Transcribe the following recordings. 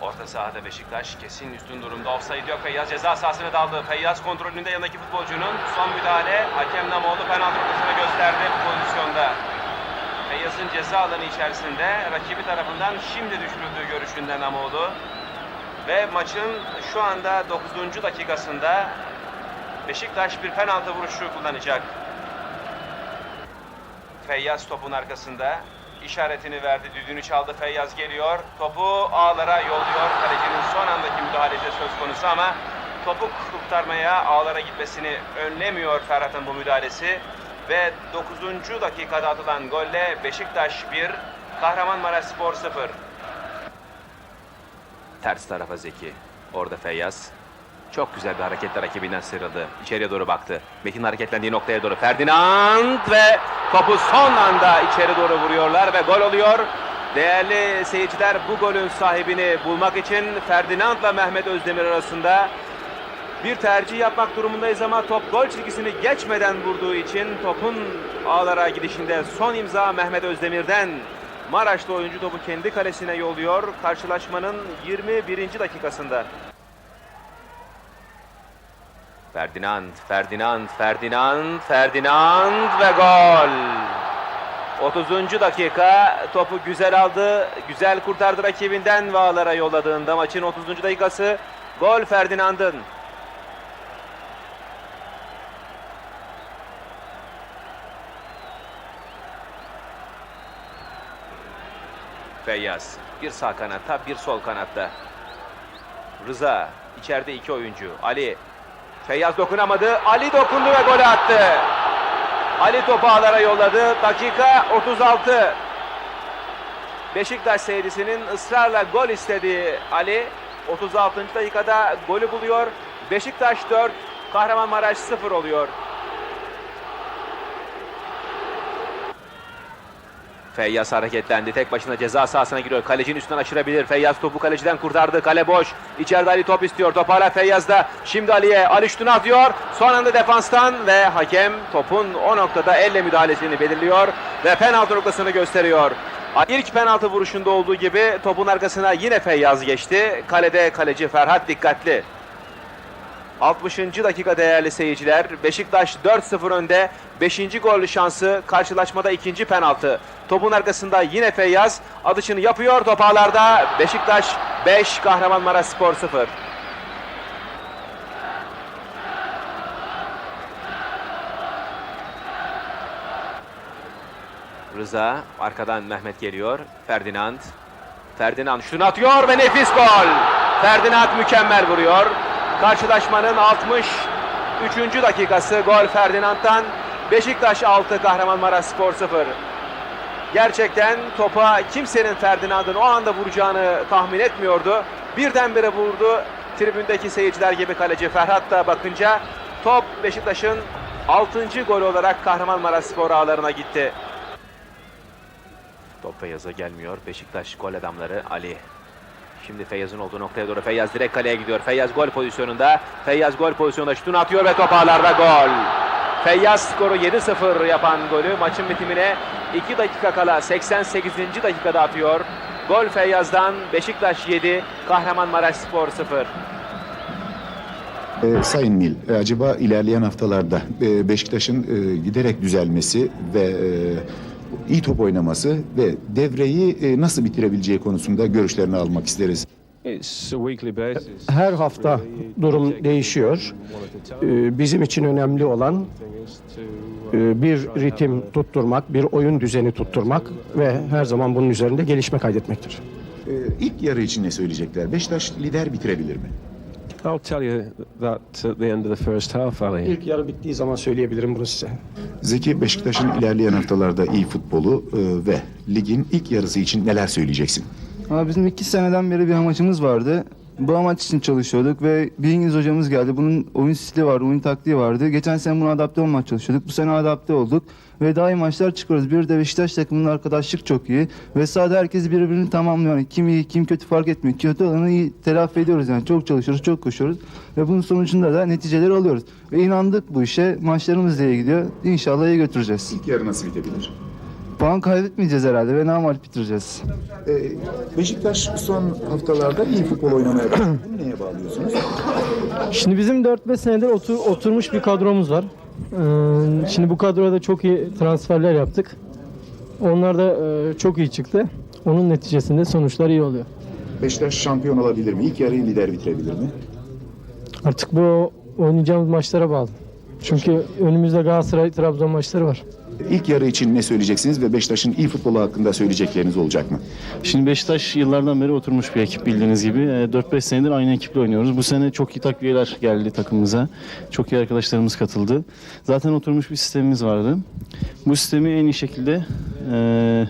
Orta sahada Beşiktaş kesin üstün durumda. Offside yok. Feyyaz ceza sahasına daldı. Feyyaz kontrolünde yanındaki futbolcunun son müdahale. Hakem Namoğlu penaltı noktasına gösterdi bu pozisyonda. Feyyaz'ın ceza alanı içerisinde rakibi tarafından şimdi düşürüldüğü görüşünde Namoğlu. Ve maçın şu anda 9. dakikasında Beşiktaş bir penaltı vuruşu kullanacak. Feyyaz topun arkasında işaretini verdi. Düdüğünü çaldı. Feyyaz geliyor. Topu ağlara yolluyor. Kalecinin son andaki müdahalesi söz konusu ama topu kurtarmaya ağlara gitmesini önlemiyor Ferhat'ın bu müdahalesi. Ve 9. dakikada atılan golle Beşiktaş 1, Kahramanmaraş Spor 0. Ters tarafa Zeki. Orada Feyyaz. Çok güzel bir hareketle rakibinden sıyrıldı. İçeriye doğru baktı. Metin hareketlendiği noktaya doğru Ferdinand ve topu son anda içeri doğru vuruyorlar ve gol oluyor. Değerli seyirciler bu golün sahibini bulmak için Ferdinand'la Mehmet Özdemir arasında bir tercih yapmak durumundayız ama top gol çizgisini geçmeden vurduğu için topun ağlara gidişinde son imza Mehmet Özdemir'den. Maraşlı oyuncu topu kendi kalesine yolluyor. Karşılaşmanın 21. dakikasında. Ferdinand, Ferdinand, Ferdinand, Ferdinand ve gol. 30. dakika topu güzel aldı, güzel kurtardı rakibinden ve yolladığında maçın 30. dakikası gol Ferdinand'ın. Feyyaz bir sağ kanatta bir sol kanatta. Rıza içeride iki oyuncu. Ali Feyyaz dokunamadı. Ali dokundu ve golü attı. Ali topu ağlara yolladı. Dakika 36. Beşiktaş seyircisinin ısrarla gol istediği Ali 36. dakikada golü buluyor. Beşiktaş 4, Kahramanmaraş 0 oluyor. Feyyaz hareketlendi. Tek başına ceza sahasına giriyor. Kalecinin üstünden aşırabilir. Feyyaz topu kaleciden kurtardı. Kale boş. İçeride Ali top istiyor. Top hala Feyyaz'da. Şimdi Ali'ye. Ali şutunu atıyor. Son anda defanstan ve hakem topun o noktada elle müdahalesini belirliyor. Ve penaltı noktasını gösteriyor. İlk penaltı vuruşunda olduğu gibi topun arkasına yine Feyyaz geçti. Kalede kaleci Ferhat dikkatli. 60. dakika değerli seyirciler. Beşiktaş 4-0 önde. 5. gol şansı karşılaşmada ikinci penaltı. Topun arkasında yine Feyyaz atışını yapıyor. Top ağlarda Beşiktaş 5, Kahramanmaraş Spor 0. Rıza arkadan Mehmet geliyor. Ferdinand. Ferdinand şunu atıyor ve nefis gol. Ferdinand mükemmel vuruyor. Karşılaşmanın 63. dakikası gol Ferdinand'dan. Beşiktaş 6 Kahramanmaraş Spor 0. Gerçekten topa kimsenin Ferdinand'ın o anda vuracağını tahmin etmiyordu. Birdenbire vurdu. Tribündeki seyirciler gibi kaleci Ferhat da bakınca top Beşiktaş'ın 6. golü olarak Kahramanmaraş Spor ağlarına gitti. Top Feyyaz'a gelmiyor. Beşiktaş gol adamları Ali. Şimdi Feyyaz'ın olduğu noktaya doğru Feyyaz direkt kaleye gidiyor. Feyyaz gol pozisyonunda. Feyyaz gol pozisyonunda şutunu atıyor ve top ağlarda gol. Feyyaz skoru 7-0 yapan golü maçın bitimine 2 dakika kala 88. dakikada atıyor. Gol Feyyaz'dan Beşiktaş 7, Kahramanmaraş Spor 0. Ee, Sayın Mil, e, acaba ilerleyen haftalarda e, Beşiktaş'ın e, giderek düzelmesi ve e, iyi top oynaması ve devreyi e, nasıl bitirebileceği konusunda görüşlerini almak isteriz. Her hafta durum değişiyor. Ee, Bizim için önemli olan e, bir ritim tutturmak, bir oyun düzeni tutturmak ve her zaman bunun üzerinde gelişme kaydetmektir. İlk yarı için ne söyleyecekler? Beşiktaş lider bitirebilir mi? I'll tell you that at the end of the first half, Ali. İlk yarı bittiği zaman söyleyebilirim bunu size. Zeki, Beşiktaş'ın ilerleyen haftalarda iyi futbolu e, ve ligin ilk yarısı için neler söyleyeceksin? Ama bizim iki seneden beri bir amacımız vardı. Bu amaç için çalışıyorduk ve bir İngiliz hocamız geldi. Bunun oyun stili vardı, oyun taktiği vardı. Geçen sene buna adapte olmaya çalışıyorduk. Bu sene adapte olduk ve daha iyi maçlar çıkıyoruz. Bir de Beşiktaş takımının arkadaşlık çok iyi ve sahada herkes birbirini tamamlıyor. Yani kim iyi, kim kötü fark etmiyor. Kötü olanı iyi telafi ediyoruz yani. Çok çalışıyoruz, çok koşuyoruz ve bunun sonucunda da neticeleri alıyoruz. Ve inandık bu işe. Maçlarımız iyi gidiyor. İnşallah iyi götüreceğiz. İlk yarı nasıl bitebilir? Puan kaybetmeyeceğiz herhalde ve namal bitireceğiz. E, Beşiktaş son haftalarda iyi futbol oynamaya başladı. Bunu neye bağlıyorsunuz? Şimdi bizim 4-5 senedir otur- oturmuş bir kadromuz var. Ee, Şimdi bu kadroda çok iyi transferler yaptık. Onlar da e, çok iyi çıktı. Onun neticesinde sonuçlar iyi oluyor. Beşiktaş şampiyon olabilir mi? İlk yarıyı lider bitirebilir mi? Artık bu oynayacağımız maçlara bağlı. Çünkü önümüzde Galatasaray, Trabzon maçları var. İlk yarı için ne söyleyeceksiniz ve Beşiktaş'ın iyi futbolu hakkında söyleyecekleriniz olacak mı? Şimdi Beşiktaş yıllardan beri oturmuş bir ekip bildiğiniz gibi. E, 4-5 senedir aynı ekiple oynuyoruz. Bu sene çok iyi takviyeler geldi takımımıza. Çok iyi arkadaşlarımız katıldı. Zaten oturmuş bir sistemimiz vardı. Bu sistemi en iyi şekilde e,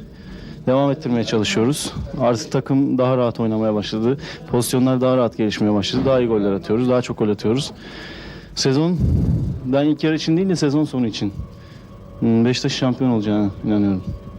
devam ettirmeye çalışıyoruz. Artık takım daha rahat oynamaya başladı. Pozisyonlar daha rahat gelişmeye başladı. Daha iyi goller atıyoruz. Daha çok gol atıyoruz. Sezon ben ilk yarı için değil de sezon sonu için. hmm, Beşiktaş şampiyon olacağına inanıyorum.